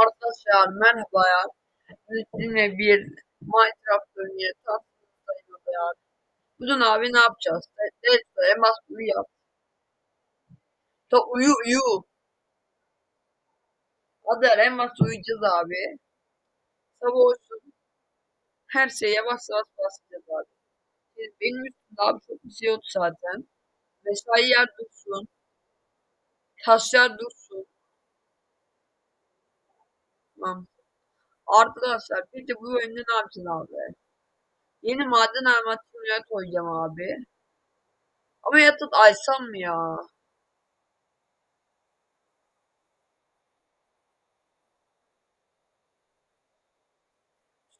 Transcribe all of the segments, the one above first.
Arkadaşlar merhabalar. Sizinle bir Minecraft oynuyor. Tatlıyım ya. Bugün abi ne yapacağız? Evet, elmas uyu yap. Ta uyu uyu. Hadi elmas uyuyacağız abi. Sabah olsun. Her şeye yavaş yavaş basacağız abi. Benim üstümde abi çok bir şey yok zaten. Mesai yer dursun. Taşlar dursun. Tamam. Arkadaşlar peki bu oyunda ne yapacağız abi? Yeni maden armasyonu koyacağım abi. Ama yatıp açsam mı ya?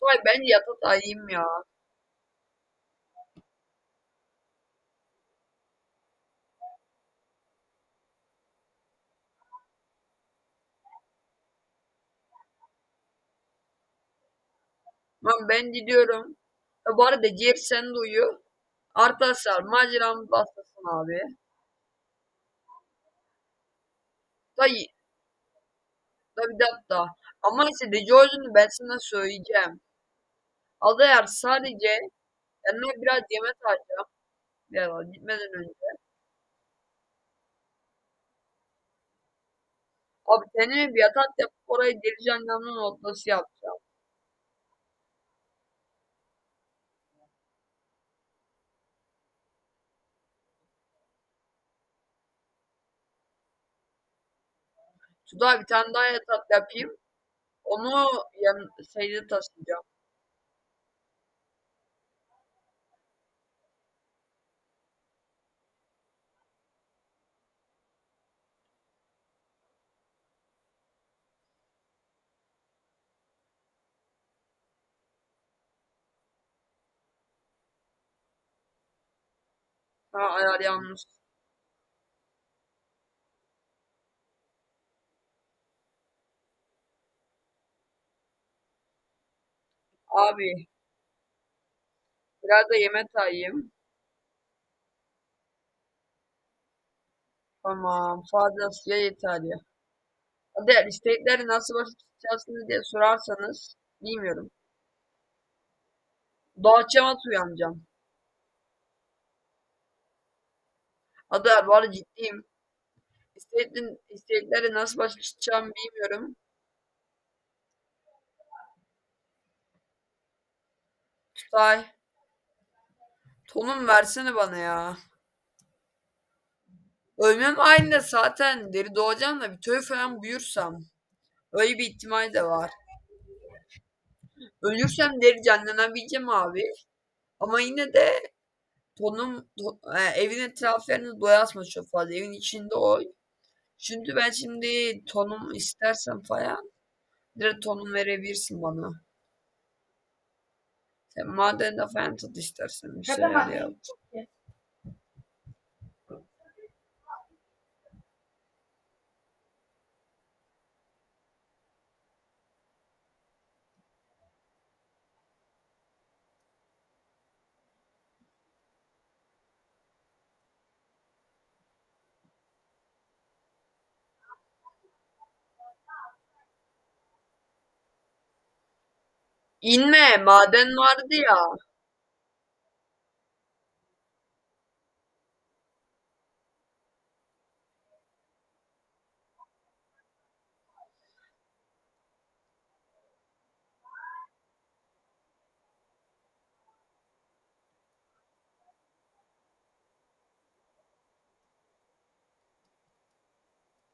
Vay ben yatıp ayayım ya. Lan ben gidiyorum. E, bu arada Ciğer sen de uyu. Arkadaşlar maceramız başlasın abi. Dayı. Da bir. Ama işte de Jordan'ı ben sana söyleyeceğim. Adayer sadece yanına biraz yemek alacağım. Ya gitmeden önce. Abi kendime bir yatak yapıp orayı deli canlanma noktası yapacağım. Suda bir tane daha yatak yapayım. Onu yan şeyde taşıyacağım. Ha ayar yanlış. Abi biraz da yemek ayayım. Tamam fazlasıyla yeter ya. Hadi istekleri nasıl başlayacaksınız diye sorarsanız bilmiyorum. Doğaçlama uyanacağım. Bu arada ciddiyim. İstekleri nasıl başlayacağım bilmiyorum. Tutay. Tonum versene bana ya. Ölmem aynı zaten deri doğacağım da bir töy falan buyursam. Öyle bir ihtimal de var. Ölürsem deri canlanabileceğim abi. Ama yine de tonum to, e, evin etraflarını boyatma çok fazla. Evin içinde oy. Çünkü ben şimdi tonum istersem falan direkt tonum verebilirsin bana. Sen madende falan tut istersen bir şeyler yap. İnme maden vardı ya.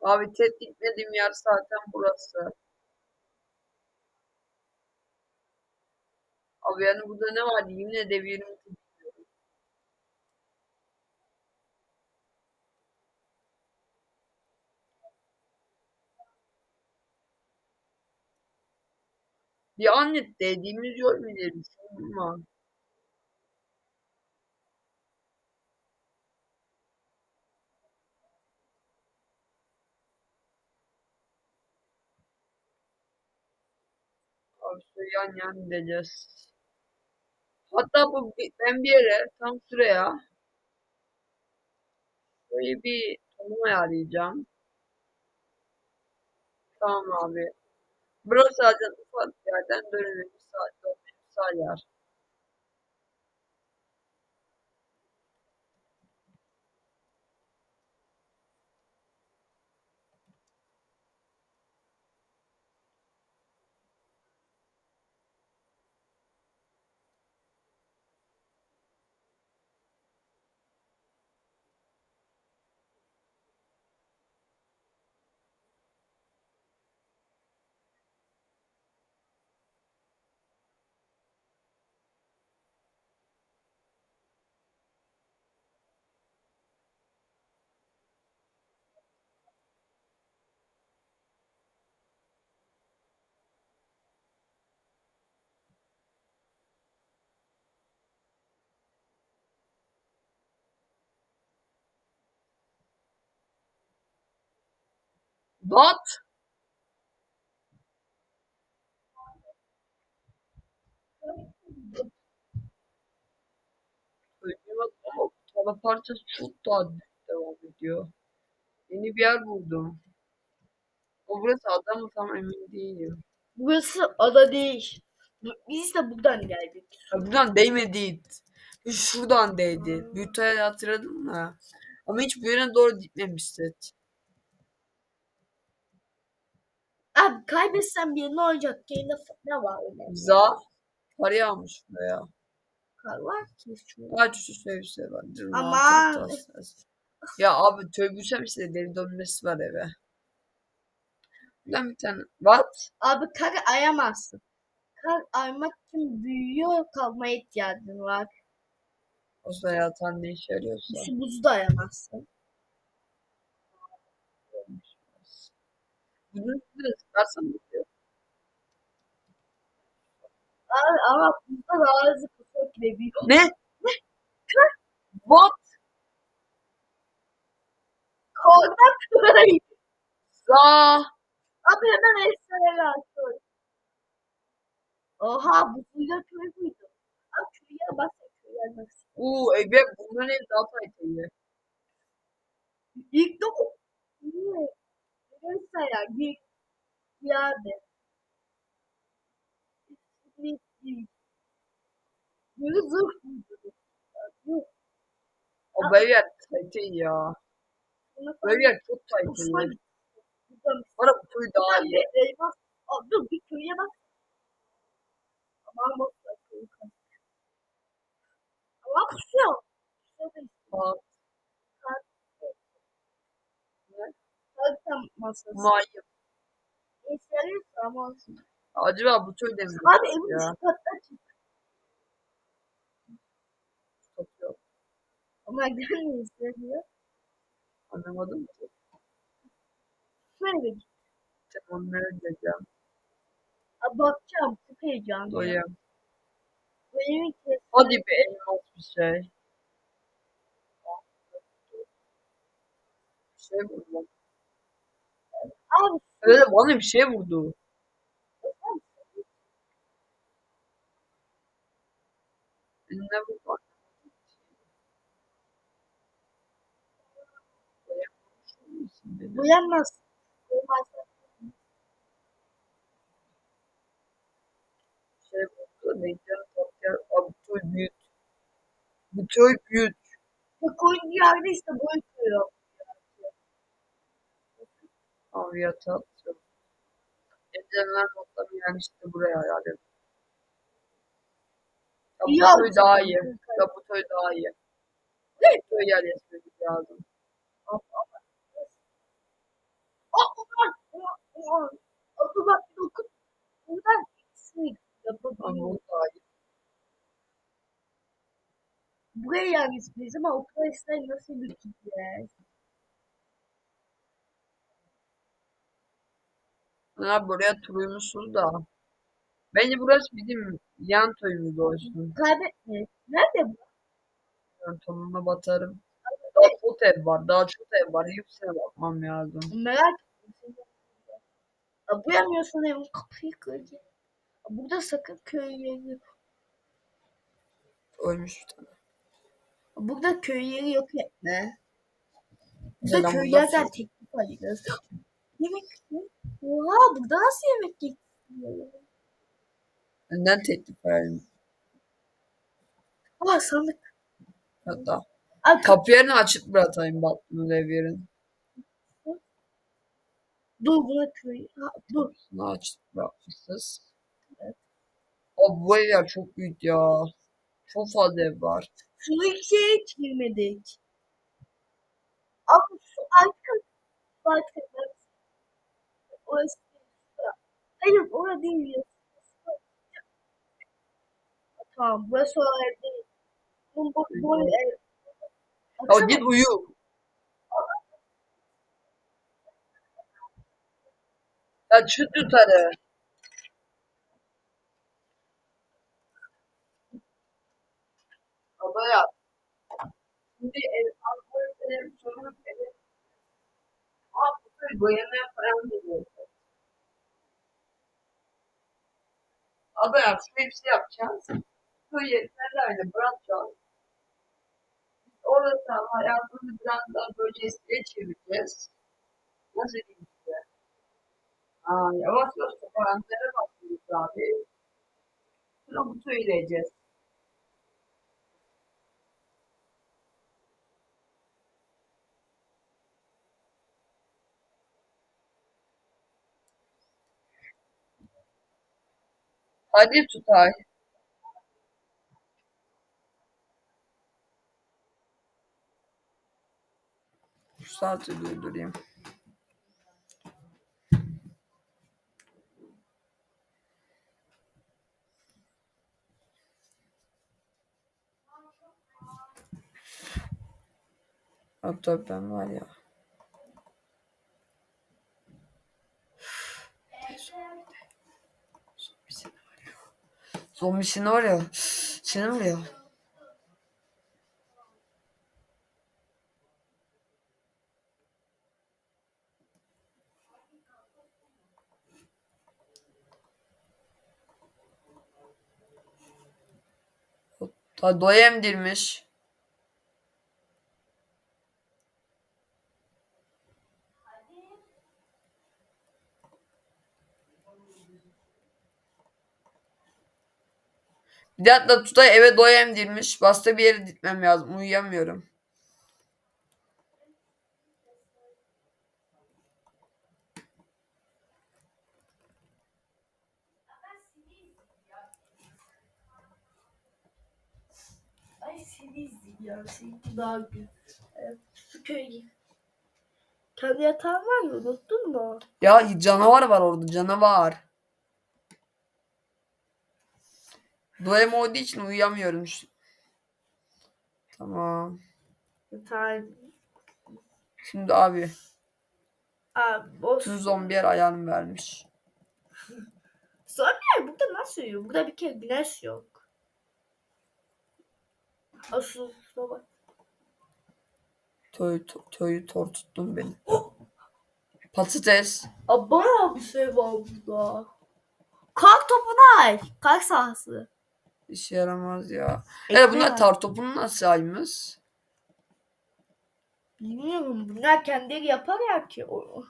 Abi tek gitmediğim yer zaten burası. Abi yani burada ne var yemin edebilirim. Bir an dediğimiz yol dedim ama. Abi yan yan gideceğiz. Hatta bu ben bir yere tam şuraya böyle bir konum ayarlayacağım. Tamam abi. Burası zaten ufak bir yerden dönülür bir saat, bir saat yer. What? Söyleyemez ama tava parçası çok daha devam ediyor. Yeni bir yer buldum. O burası ada mı tam emin değilim. Burası ada değil. Biz de buradan geldik. Ha, buradan değmedi. Şuradan değdi. Büyütayı hatırladın mı? Ama hiç bu yöne doğru gitmemişti. Abi kaybetsem bir ne olacak? Yine ne var öyle? Za para yağmış buraya. Kar var ki şu. Kaç üstü sevgisi var. Dur, Aman. mantıklı tasarız. Ya abi tövbüsem işte deri dönmesi var eve. Buradan bir tane. What? Abi kar ayamazsın. Kar aymak için büyüyor kalmaya ihtiyacın var. O zaman yatan ne işe yarıyorsa. Şu buzu da ayamazsın. Abi ama buzda daha hızlı kusur gibi büyüyor. Ne? What? Köy. Za. Abi hemen açıyor. Oha bu suyla köy müydü? Abi köye basın. Uuu eve bunların ev daha kaliteli. İlk de o. Niye? Neyse ya git. Yok. O böyle yer kaliteli ya. Buna Böyle yer çok. Buradan Bana bu kuyu daha iyi. Abi dur bir köye bak. Aman bak. Ama kusuyor. Kusuyor da. Kalkan masası. İşe yarıyorsa ama olsun. Acaba bu tür mi? Abi evin Ya. üst katta çık. Satıyor. Ama istemiyor. Anlamadım ki. Şöyle bir git. Sen onları diyeceğim. Abi bakacağım. Çok heyecanlı. Doyum. Evin kes. Hadi be elmas bir şey. Bir şey vurdu. Abi Evet bana bir şey vurdu. Ne vurdu? bu yanmaz. Olmaz. şey vurdu. Neydi? Tokyo. Abi bu köy büyük. Bu köy büyük. Bu koyun yerde işte boy koyuyor. Atıyor. Evlenler notları yani işte buraya yani. Ya bu köy daha iyi. Ya bu köy daha iyi. Bu köy yerleşmemiz lazım. Bir Ama bu daha iyi. Buraya yerleşmeyiz ama o presler nasıl biteceğiz? Ha buraya turuymuşuz da. Bence burası bizim yan köyümüz olsun. Kaybetmeyiz. Nerede bu? Ben sonuna batarım. Daha çok ev var. Daha çok ev var. Hepsine bakmam lazım. Merak ettim. Aa, Buyamıyorsan evin kapıyı. Aa, Burada sakın köy yeri yok. Ölmüş bir tane. Burada köy yeri yok etme. Burada köylerden şey- teklif alıyoruz. Yemek mi? Oha burada nasıl yemek yiyeceğiz? Benden teklif verelim. Aa sandık. Hatta. Aa, Kapı yerini açık bırakayım Batman'ın ev yerini. dur buna köy. Ha, dur. Bunu açık bırakmışız. Abi bu çok büyük ya. Çok fazla ev var. Şunu ikiye girmedik. Abi şu arka arka orası değil. Hayır orada değil. Tamam burası o ev değil. Bu, bu, bu ev. Ya Baksana, git uyu. Ya çık yukarı. Baba ya. Şimdi ev Ankara'da ev sonra ev. Abi böyle boyamaya falan veriyor. Ya şöyle bir şey yapacağız. Köy yerlerle bırakacağız. Orada hayatımızı biraz daha böyle eskiye çevireceğiz. Nasıl diyeyim size? Aa, yavaş yavaş karantinaya başlıyoruz abi. Sonra bu söyleyeceğiz. Hadi Tutay. Şu saati durdurayım. Hatta ben var ya. Zombisini var ya. Seni var ya. Doya Bir de hatta Tutay eve doya emdirmiş. Basta bir yere gitmem lazım. Uyuyamıyorum. Ay seni ya. Seninki daha güzel. Evet, köye git. Kendi yatağın var ya unuttun mu? Ya canavar var orada canavar. Doyam olduğu için uyuyamıyorum. Tamam. Yatağın. Şimdi abi Abi boş. tüm zombiler ayağını vermiş. Zombiler burada nasıl uyuyor? Burada bir kere güneş yok. Asıl bak. Töy, to- töyü tor tuttun beni. Patates. Aa, bayağı bir şey var burada. Kalk topuna Kalk sahası. İşe yaramaz ya. Ekmeği Evet bunlar tar topunu nasıl aymış? Bilmiyorum. Bunlar kendileri yapar ya ki. O-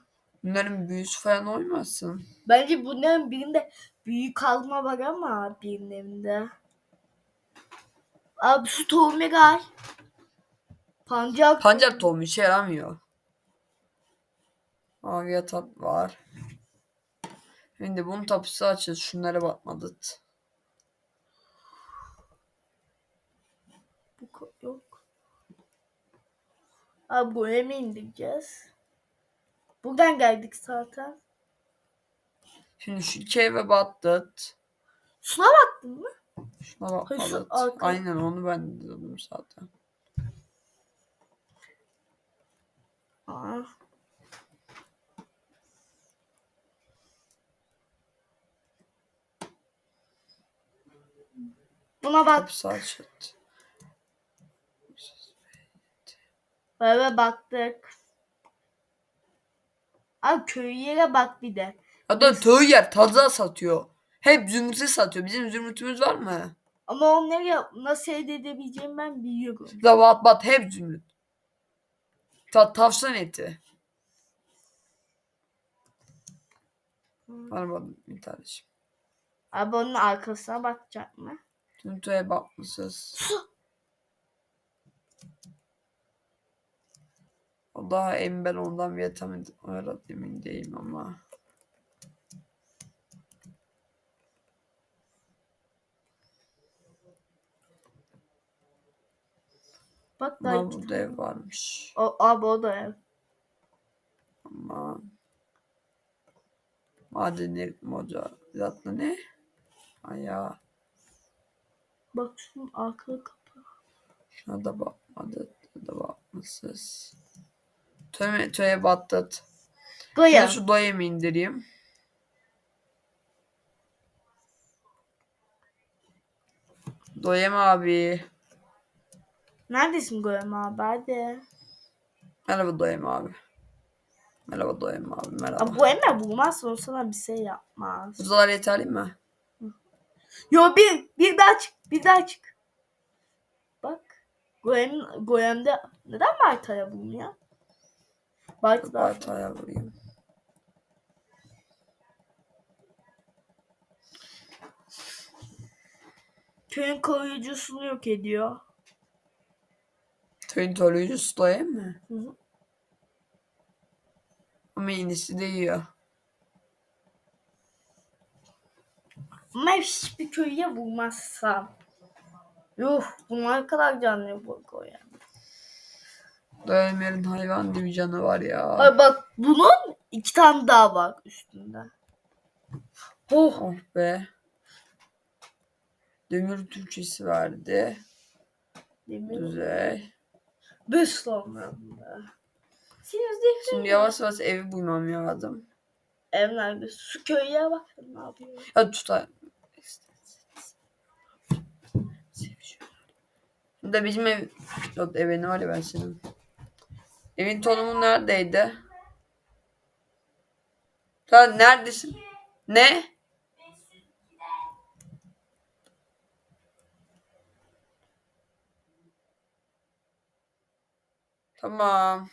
Bunların büyüsü falan olmasın. Bence bunların birinde büyük kazma var ama birinin evinde. Abi şu tohumu gay. Pancar. Pancar tohumu işe yaramıyor. Mavi yatak var. Şimdi bunun tapısı açıl. Şunlara bakmadı. Bu ko- yok. Buraya mı indireceğiz? Buradan geldik zaten. Şimdi şu iki eve battık. Şuna baktın mı? Şuna Hayır, şu bakmadı. arka- Aynen onu ben de dedim zaten. Aa. Buna bak. Tapısı açıldı. Böyle baktık. Abi köy yere bak bir de. Hatta töy yer taza satıyor. Hep zümrütü satıyor. Bizim zümrütümüz var mı? Ama onları nasıl elde edebileceğimi ben biliyorum. Da bat bat hep zümrüt. Ta tavşan eti. Bana bir tanesi. Abi onun arkasına bakacak mı? Tüntö'ye bakmışız. O daha emin ben ondan vitamin aradı emin değilim ama. Bak daha Ama burada ev varmış. O, abi o da ev. Ama madenlik moca zaten ne? Aya Bak şunun arka kapı. şuna da bakmadı da bakmışız. Töme töye battat. Goya. Ben şu doyamı indireyim. Doyam abi. Neredesin Goyam abi? Hadi. Merhaba Doyam abi. Merhaba Doyam abi. Merhaba. Abi bu emme bulmazsa o sana bir şey yapmaz. Buzalar yeterli mi? Yo bir, bir daha çık, bir daha çık. Bak. Goyam, Goyam'da neden Barta'ya bulunuyor? Barta da Bartaya vurayım. köyün koruyucusunu yok ediyor. Töyün toruyucusu Doyam mı? Hı hı. Ama inisi de yiyor. Ama hiçbir köye vurmazsam. Yuh bunlar kadar canlı bu Goyam. Doyamların hayvan gibi canı var ya. Ay bak bunun iki tane daha var üstünde. Oh. Oh be. Demir Türkçesi verdi. Demir. Siz de Şimdi yavaş yavaş evi bulmam lazım. Ev nerede? Şu köye bak ne yapıyor. Ya tutar. Şimdi bizim ev... Yok eve ne var ya ben senin. Evin tonumu neredeydi? Sen neredesin? Ne? Tamam.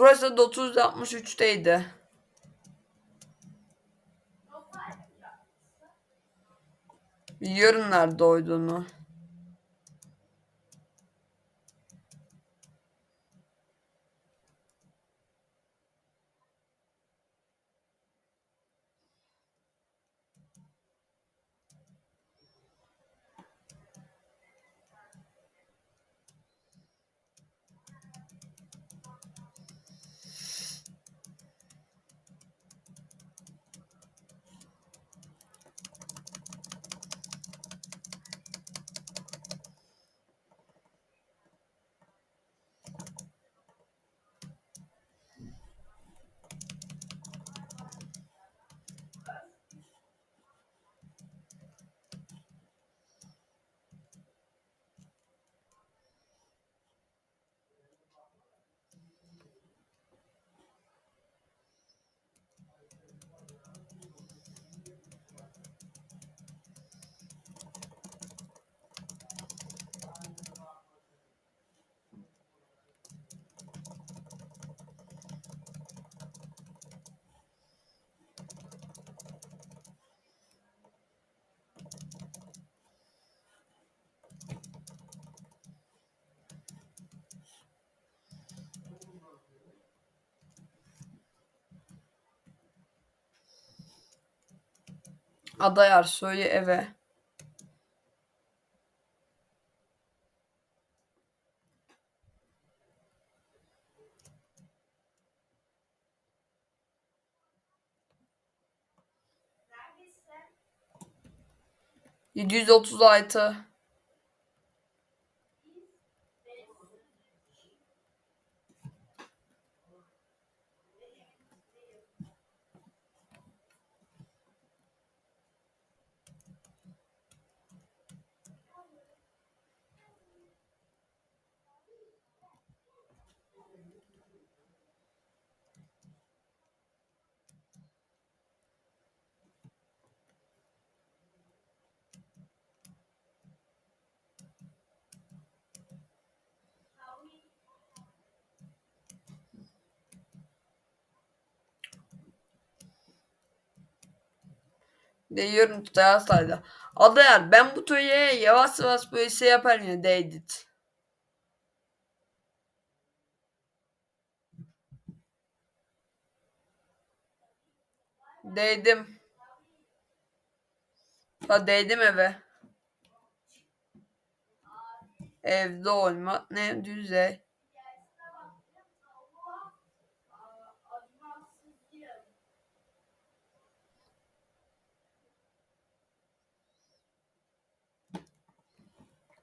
Burası da 963'teydi. Biliyorum nerede olduğunu. Aday Ersoy'u eve. Neredesin? 736 Değiyorum tutaya aslaydı. Adayar ben bu toya yavaş yavaş böyle şey yaparım ya değdit. Değdim. Ha değdim eve. Evde olmak ne düzey.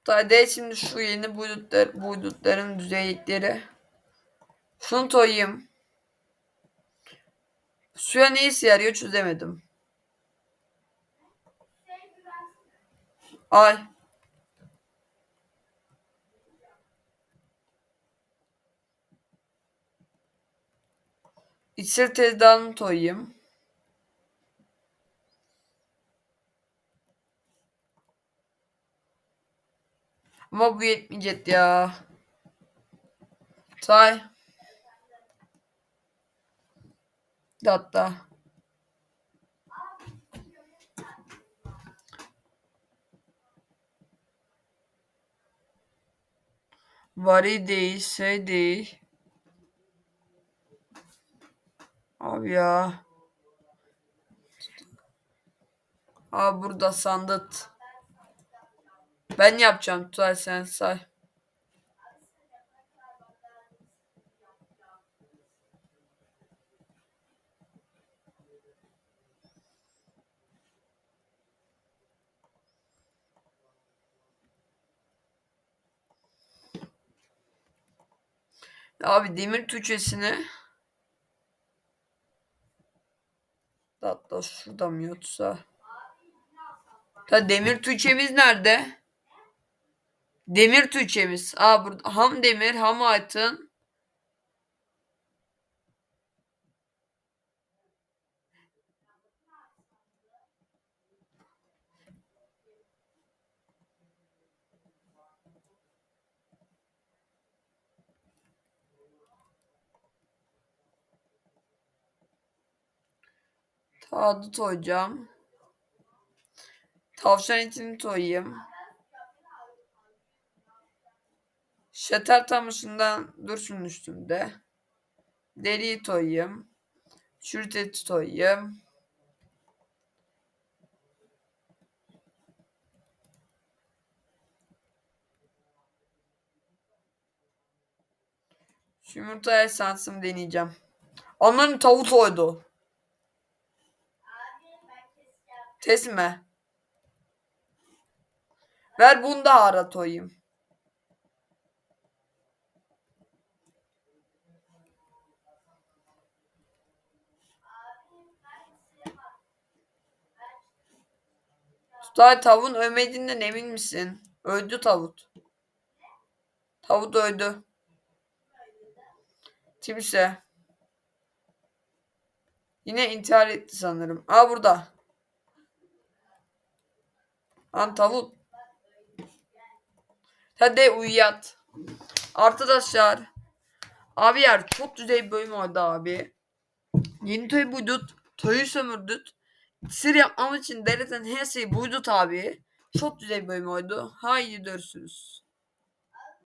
Hadi şimdi şu yeni buydutlar, buydutların düzeylikleri. Şunu toyayım. Suya ne işe yarıyor çözemedim. Ay. İçer tezgahını toyayım. Ama bu yetmeyecek ya. Say. Hatta. Vari değil, şey değil. Abi ya. Abi burada sandık. Ben yapacağım. Tuay sen say. Abi demir tüçesini Hatta şurada mı yoksa? Ta demir tüçemiz nerede? Demir tüçemiz. Aa burada ham demir, ham altın. Tadı toyacağım. Tavşan etini toyayım. Şeter tamışından dursun üstümde. Deriyi toyayım. Çürüt eti toyayım. Yumurta esansımı deneyeceğim. Onların tavuk toydu. Tesme. Ver bunu da ara toyayım. Tutay tavuğun ölmediğinden emin misin? Öldü tavuk. Tavuk öldü. Kimse. Yine intihar etti sanırım. Aa burada. Lan tavuk. Hadi uyuyat. Arkadaşlar. Abi yer çok düzey bir bölüm oldu abi. Yeni toy buydut. Toyu sömürdük. Sır yapmam için dereden her şeyi buydut abi. Çok düzey bir bölüm oldu. Haydi görüşürüz.